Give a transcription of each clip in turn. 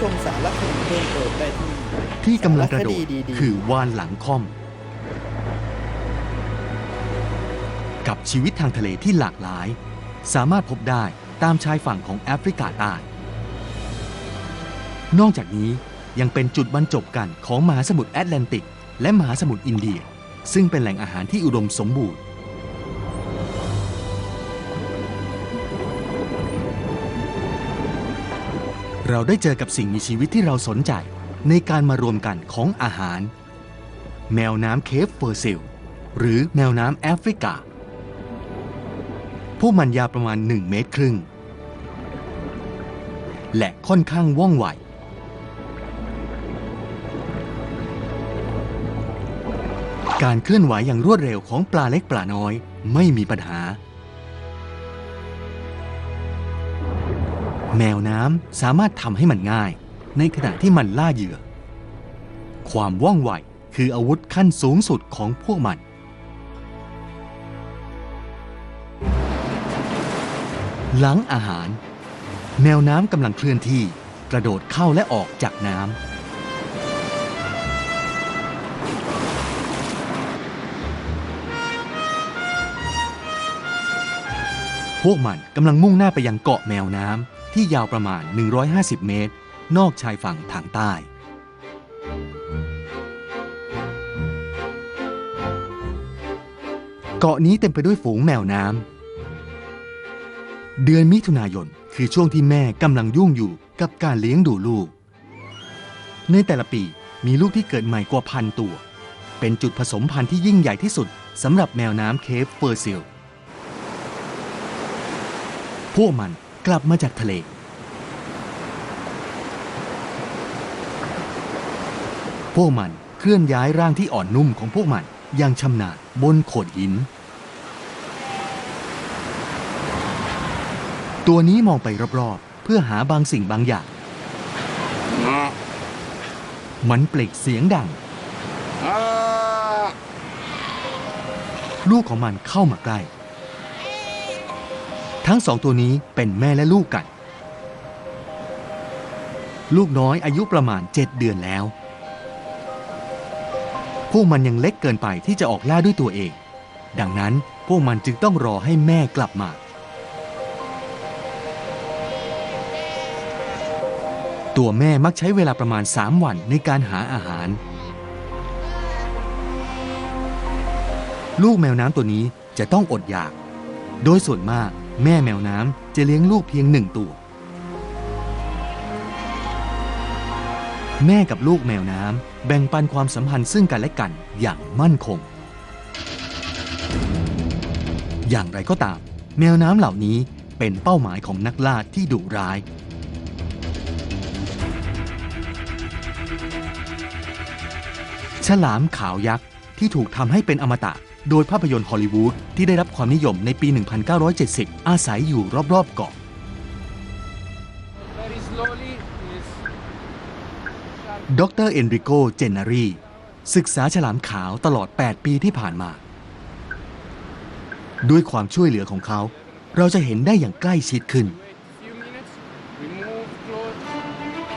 ชมสารคดีเพิ่มเติมได้ที่ที่กำลังกระโดดสารคดีๆคือวานหลังค่อม กับชีวิตทางทะเลที่หลากหลาย สามารถพบได้ตามชายฝั่งของแอฟริกาใต้นอกจากนี้ยังเป็นจุดบรรจบกันของมหาสมุทรแอตแลนติก และมหาสมุทรอินเดีย ซึ่งเป็นแหล่งอาหารที่อุดมสมบูรณ์ เราได้เจอกับสิ่งมีชีวิตที่เราสนใจ ในการมารวมกันของอาหาร แมวน้ำเคฟเฟอร์ซิล หรือแมวน้ำแอฟริกา พวกมันยาวประมาณ 1 เมตรครึ่ง และค่อนข้างว่องไวการเคลื่อนไหวอย่างรวดเร็วของปลาเล็กปลาน้อยไม่มีปัญหา แมวน้ำสามารถทำให้มันง่าย ในขณะที่มันล่าเหยื่อ ความว่องไวคืออาวุธขั้นสูงสุดของพวกมัน หลังอาหาร แมวน้ำกำลังเคลื่อนที่กระโดดเข้าและออกจากน้ำพวกมันกำลังมุ่งหน้าไปยังเกาะแมวน้ำ ที่ยาวประมาณ 150 เมตร นอกชายฝั่งทางใต้ เกาะนี้เต็มไปด้วยฝูงแมวน้ำ เดือนมิถุนายนคือช่วงที่แม่กำลังยุ่งอยู่กับการเลี้ยงดูลูก ในแต่ละปีมีลูกที่เกิดใหม่กว่าพันตัว เป็นจุดผสมพันธุ์ที่ยิ่งใหญ่ที่สุดสำหรับแมวน้ำเคฟเฟอร์ซิล พวกมัน กลับมาจากทะเล พวกมันเคลื่อนย้ายร่างที่อ่อนนุ่มของพวกมันอย่างชำนาญบนโขดหิน ตัวนี้มองไปรอบๆ เพื่อหาบางสิ่งบางอย่าง มันเปล่งเสียงดัง ลูกของมันเข้ามาใกล้ ทั้งสองตัวนี้เป็นแม่และลูกกัน ลูกน้อยอายุประมาณ 7 เดือนแล้ว พวกมันยังเล็กเกินไปที่จะออกล่าด้วยตัวเอง ดังนั้นพวกมันจึงต้องรอให้แม่กลับมา ตัวแม่มักใช้เวลาประมาณ 3 วันในการหาอาหาร ลูกแมวน้ำตัวนี้จะต้องอดอยาก โดยส่วนมาก แม่แมวน้ำจะเลี้ยงลูกเพียงหนึ่งตัว แม่กับลูกแมวน้ำแบ่งปันความสัมพันธ์ซึ่งกันและกันอย่างมั่นคง อย่างไรก็ตาม แมวน้ำเหล่านี้เป็นเป้าหมายของนักล่าที่ดุร้าย ฉลามขาวยักษ์ที่ถูกทำให้เป็นอมตะ โดยภาพยนตร์ฮอลลีวูดที่ได้รับความนิยมในปี 1970 อาศัยอยู่รอบๆเกาะ ดรเอนริโก เจนนารี ศึกษาฉลามขาวตลอด 8 ปีที่ผ่านมา ด้วยความช่วยเหลือของเขา เราจะเห็นได้อย่างใกล้ชิดขึ้น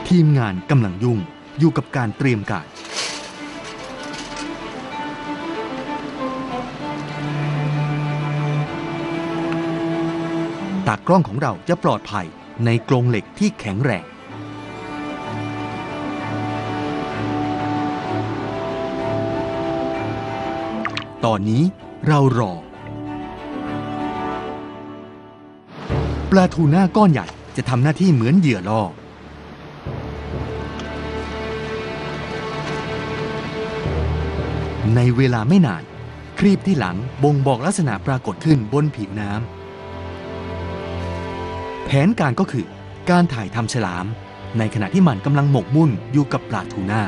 ทีมงานกำลังยุ่งอยู่กับการเตรียมการ ตากล้องของเราจะปลอดภัยในกรงเหล็กที่แข็งแรง ตอนนี้เรารอ ปลาทูน่าก้อนใหญ่จะทำหน้าที่เหมือนเหยื่อล่อ ในเวลาไม่นาน ครีบที่หลังบ่งบอกลักษณะปรากฏขึ้นบนผิวน้ำ แผนการก็คือการถ่ายทำฉลาม ในขณะที่มันกำลังหมกมุ่นอยู่กับปลาทูน่า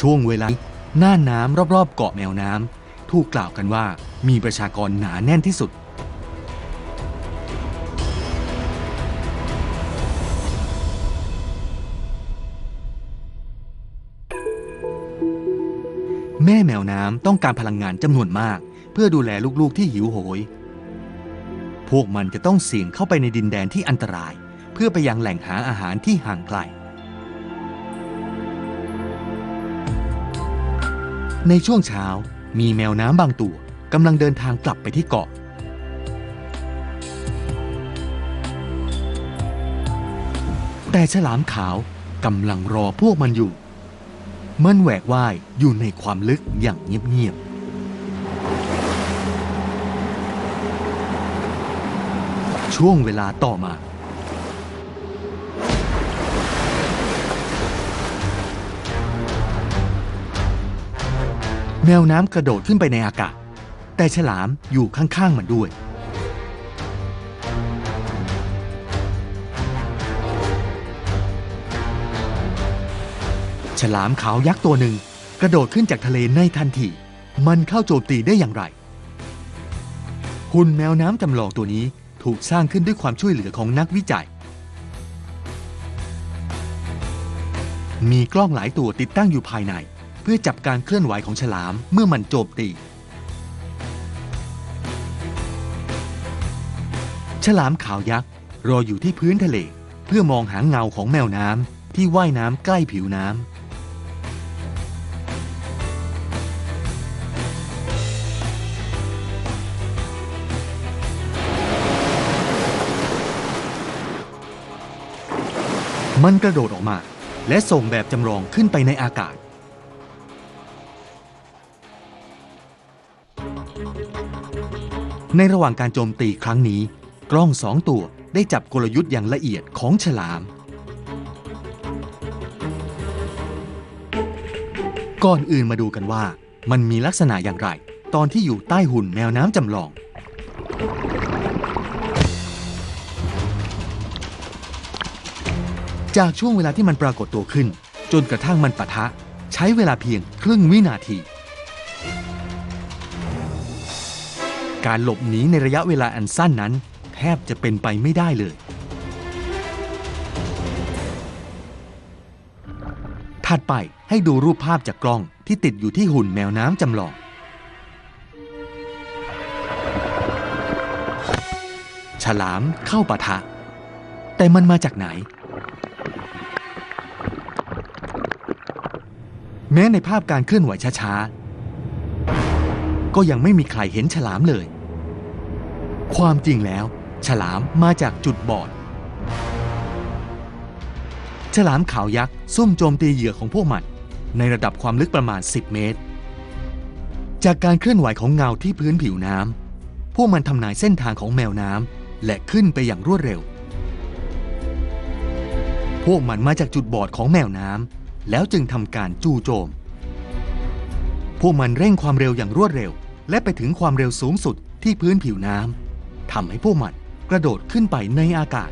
ช่วงเวลาหน้าน้ำรอบๆเกาะแมวน้ำถูกกล่าวกันว่ามีประชากรหนาแน่นที่สุด แม่แมวน้ำต้องการพลังงานจำนวนมาก เพื่อดูแลลูกๆที่หิวโหย พวกมันจะต้องเสี่ยงเข้าไปในดินแดนที่อันตราย เพื่อไปยังแหล่งหาอาหารที่ห่างไกล ในช่วงเช้ามีแมวน้ำบางตัวกำลังเดินทางกลับไปที่เกาะ แต่ฉลามขาวกำลังรอพวกมันอยู่ มันแหวกว่ายอยู่ในความลึกอย่างเงียบๆ ช่วงเวลาต่อมา แมวน้ำกระโดดขึ้นไปในอากาศ แต่ฉลามอยู่ข้างๆมันด้วย ฉลามขาวยักษ์ตัวหนึ่งกระโดดขึ้นจากทะเลในทันที มันเข้าโจมตีได้อย่างไร หุ่นแมวน้ำจำลองตัวนี้ถูกสร้างขึ้นด้วยความช่วยเหลือของนักวิจัย มีกล้องหลายตัวติดตั้งอยู่ภายใน เพื่อจับการเคลื่อนไหวของฉลามเมื่อมันโจมตี ฉลามขาวยักษ์รออยู่ที่พื้นทะเล เพื่อมองหาเงาของแมวน้ำที่ว่ายน้ำใกล้ผิวน้ำ มันกระโดดออกมา และส่งแบบจำลองขึ้นไปในอากาศ ในระหว่างการโจมตีครั้งนี้ กล้องสองตัวได้จับกลยุทธ์อย่างละเอียดของฉลาม ก่อนอื่นมาดูกันว่า มันมีลักษณะอย่างไร ตอนที่อยู่ใต้หุ่นแมวน้ำจำลอง จากช่วงเวลาที่มันปรากฏตัวขึ้น จนกระทั่งมันปะทะ ใช้เวลาเพียงครึ่งวินาที การหลบหนีในระยะเวลาอันสั้นนั้น แทบจะเป็นไปไม่ได้เลย ถัดไปให้ดูรูปภาพจากกล้องที่ติดอยู่ที่หุ่นแมวน้ำจำลองฉลามเข้าปะทะ แต่มันมาจากไหน ม้ในภาพการเคลื่อนไหวช้าๆ ก็ยังไม่มีใครเห็นฉลามเลย ความจริงแล้ว ฉลามมาจากจุดบอด ฉลามขาวยักษ์ซุ่มโจมตีเหยื่อของพวกมัน ในระดับความลึกประมาณ 10 เมตร จากการเคลื่อนไหวของเงาที่พื้นผิวน้ำพวกมันทำนายเส้นทางของแมวน้ำและขึ้นไปอย่างรวดเร็ว พวกมันมาจากจุดบอดของแมวน้ำ แล้วจึงทำการจู่โจม พวกมันเร่งความเร็วอย่างรวดเร็ว และไปถึงความเร็วสูงสุดที่พื้นผิวน้ำทำให้พวกมันกระโดดขึ้นไปในอากาศ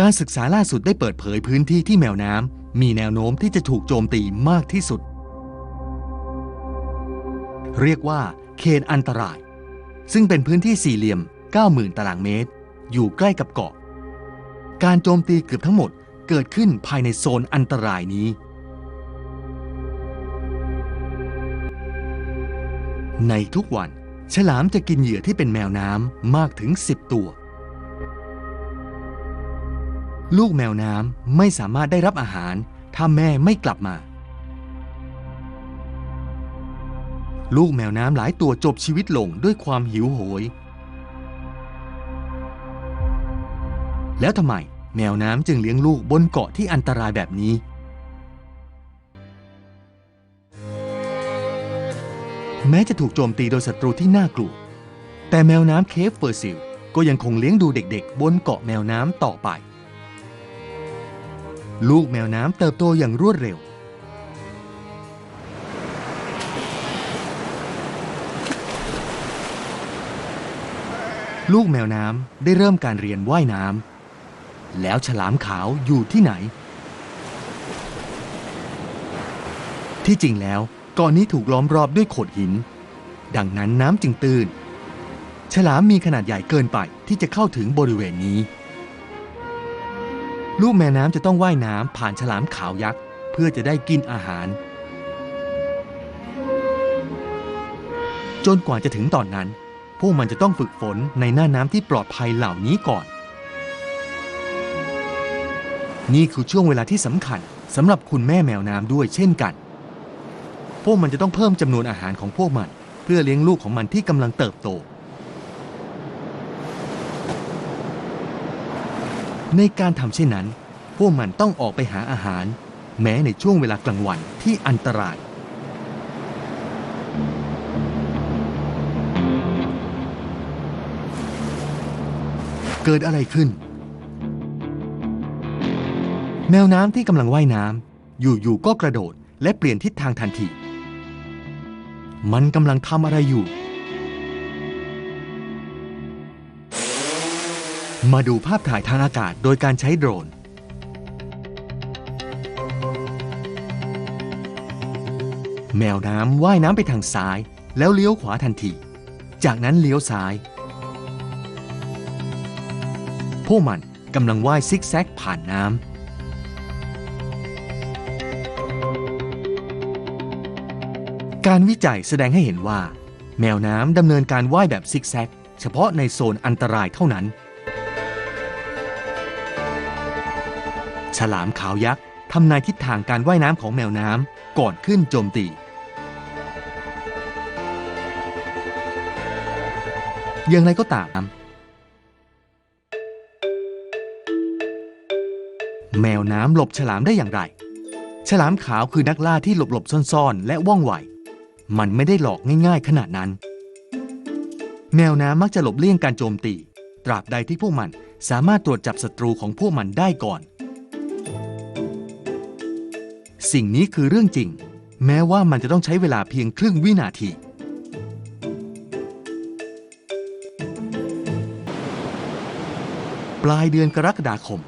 การศึกษาล่าสุดได้เปิดเผยพื้นที่ที่แมวน้ำมีแนวโน้มที่จะถูกโจมตีมากที่สุด เรียกว่าเขตอันตราย ซึ่งเป็นพื้นที่สี่เหลี่ยม 90,000 ตารางเมตร อยู่ใกล้กับเกาะ การโจมตีเกือบทั้งหมดเกิดขึ้นภายในโซนอันตรายนี้ ในทุกวันฉลามจะกินเหยื่อที่เป็นแมวน้ำมากถึง 10 ตัว ลูกแมวน้ำไม่สามารถได้รับอาหาร ถ้าแม่ไม่กลับมา ลูกแมวน้ำหลายตัวจบชีวิตลงด้วยความหิวโหย แล้วทำไมแมวน้ำจึงเลี้ยงลูกบนเกาะที่อันตรายแบบนี้ แม้จะถูกโจมตีโดยศัตรูที่น่ากลัว แต่แมวน้ำเคฟเฟอร์ซิลก็ยังคงเลี้ยงดูเด็กๆ บนเกาะแมวน้ำต่อไป ลูกแมวน้ำเติบโตอย่างรวดเร็ว ลูกแมวน้ำได้เริ่มการเรียนว่ายน้ำ แล้วฉลามขาวอยู่ที่ไหน ที่จริงแล้วกาะนนี้ถูกล้อมรอบด้วยโขดหิน ดังนั้นน้ำจึงตื้น ฉลามมีขนาดใหญ่เกินไปที่จะเข้าถึงบริเวณนี้ ลูกแมวน้ำจะต้องว่ายน้ำผ่านฉลามขาวยักษ์ เพื่อจะได้กินอาหาร จนกว่าจะถึงตอนนั้น พวกมันจะต้องฝึกฝนในหน้าน้ำที่ปลอดภัยเหล่านี้ก่อน นี่คือช่วงเวลาที่สำคัญสำหรับคุณแม่แมวน้ำด้วยเช่นกัน พวกมันจะต้องเพิ่มจำนวนอาหารของพวกมัน เพื่อเลี้ยงลูกของมันที่กำลังเติบโต ในการทำเช่นนั้น พวกมันต้องออกไปหาอาหาร แม้ในช่วงเวลากลางวันที่อันตราย เกิดอะไรขึ้น แมวน้ำที่กำลังว่ายน้ำอยู่ๆก็กระโดดและเปลี่ยนทิศทางทันที มันกำลังทำอะไรอยู่ มาดูภาพถ่ายทางอากาศโดยการใช้โดรน แมวน้ำว่ายน้ำไปทางซ้าย แล้วเลี้ยวขวาทันที จากนั้นเลี้ยวซ้าย พวกมันกำลังว่ายซิกแซกผ่านน้ำ การวิจัยแสดงให้เห็นว่า แมวน้ำดำเนินการว่ายแบบซิกแซก เฉพาะในโซนอันตรายเท่านั้น ฉลามขาวยักษ์ทำนายทิศทางการว่ายน้ำของแมวน้ำก่อนขึ้นโจมตี อย่างไรก็ตาม แมวน้ำหลบฉลามได้อย่างไร ฉลามขาวคือนักล่าที่หลบหลบซ่อนๆ และว่องไว มันไม่ได้หลอกง่าย ๆ ขนาดนั้น แมวน้ำมักจะหลบเลี่ยงการโจมตี ตราบใดที่พวกมันสามารถตรวจจับศัตรูของพวกมันได้ก่อน สิ่งนี้คือเรื่องจริง แม้ว่ามันจะต้องใช้เวลาเพียงครึ่งวินาที ปลายเดือนกรกฎาคม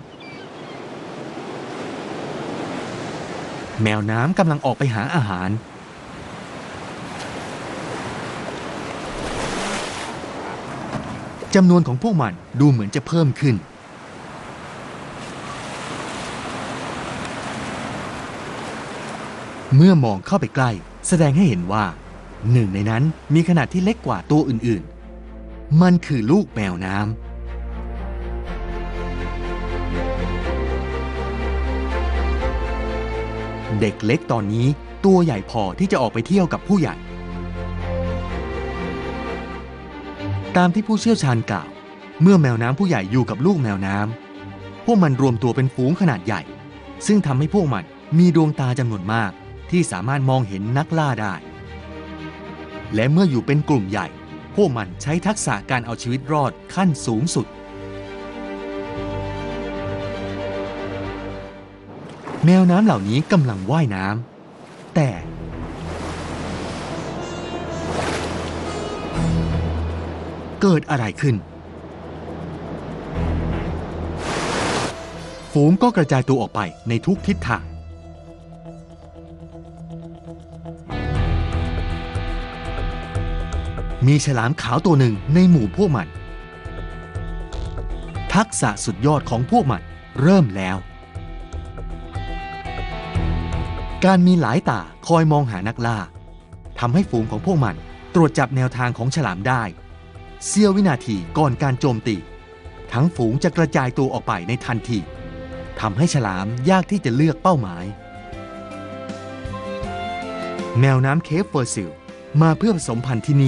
แมวน้ำกำลังออกไปหาอาหาร จำนวนของพวกมันดูเหมือนจะเพิ่มขึ้น เมื่อมองเข้าไปใกล้ แสดงให้เห็นว่า หนึ่งในนั้นมีขนาดที่เล็กกว่าตัวอื่นๆ มันคือลูกแมวน้ำเด็กเล็กตอนนี้ตัวใหญ่พอที่จะออกไปเที่ยวกับผู้ใหญ่ ตามที่ผู้เชี่ยวชาญกล่าว เมื่อแมวน้ำผู้ใหญ่อยู่กับลูกแมวน้ำพวกมันรวมตัวเป็นฝูงขนาดใหญ่ ซึ่งทำให้พวกมันมีดวงตาจำนวนมากที่สามารถมองเห็นนักล่าได้ และเมื่ออยู่เป็นกลุ่มใหญ่ พวกมันใช้ทักษะการเอาชีวิตรอดขั้นสูงสุด แมวน้ำเหล่านี้กำลังว่ายน้ำแต่ เกิดอะไรขึ้น ฝูงก็กระจายตัวออกไปในทุกทิศทาง มีฉลามขาวตัวหนึ่งในหมู่พวกมัน ทักษะสุดยอดของพวกมันเริ่มแล้ว การมีหลายตาคอยมองหานักล่าทำให้ฝูงของพวกมันตรวจจับแนวทางของฉลามได้ เสี้ยววินาทีก่อนการโจมตี ทั้งฝูงจะกระจายตัวออกไปในทันทีทำให้ฉลามยากที่จะเลือกเป้าหมาย แมวน้ำเคฟเฟอร์ซิลมาเพื่อผสมพันธุ์ที่นี่